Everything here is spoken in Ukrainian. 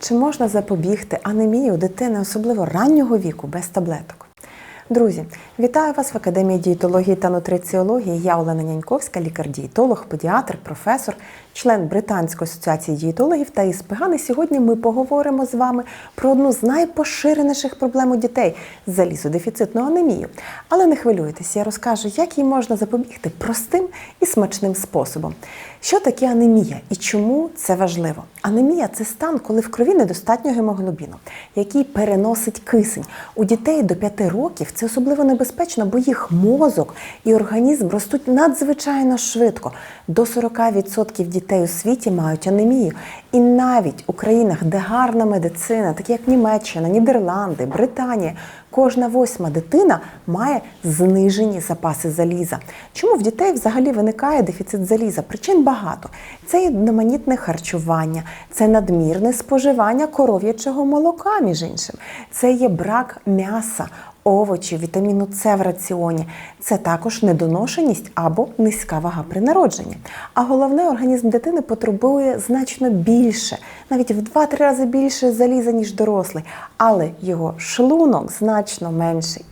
Чи можна запобігти анемії у дитини, особливо раннього віку, без таблеток? Друзі, вітаю вас в Академії дієтології та нутриціології. Я Олена Няньковська, лікар-дієтолог, педіатр, професор, член Британської асоціації дієтологів та ІСПГАН. І сьогодні ми поговоримо з вами про одну з найпоширеніших проблем у дітей залізодефіцитну анемію. Але не хвилюйтесь, я розкажу, як їй можна запобігти простим і смачним способом. Що таке анемія і чому це важливо? Анемія це стан, коли в крові недостатньо гемоглобіну, який переносить кисень. У дітей до 5 років це особливо небезпечно, бо їх мозок і організм ростуть надзвичайно швидко. До 40% дітей у світі мають анемію. І навіть у країнах, де гарна медицина, такі як Німеччина, Нідерланди, Британія, кожна восьма дитина має знижені запаси заліза. Чому в дітей взагалі виникає дефіцит заліза? Причин багато. Це одноманітне харчування, це надмірне споживання коров'ячого молока, між іншим, це є брак м'яса. Овочів, вітаміну С в раціоні це також недоношеність або низька вага при народженні. А головне, організм дитини потребує значно більше, навіть в 2-3 рази більше заліза, ніж дорослий, але його шлунок значно менший.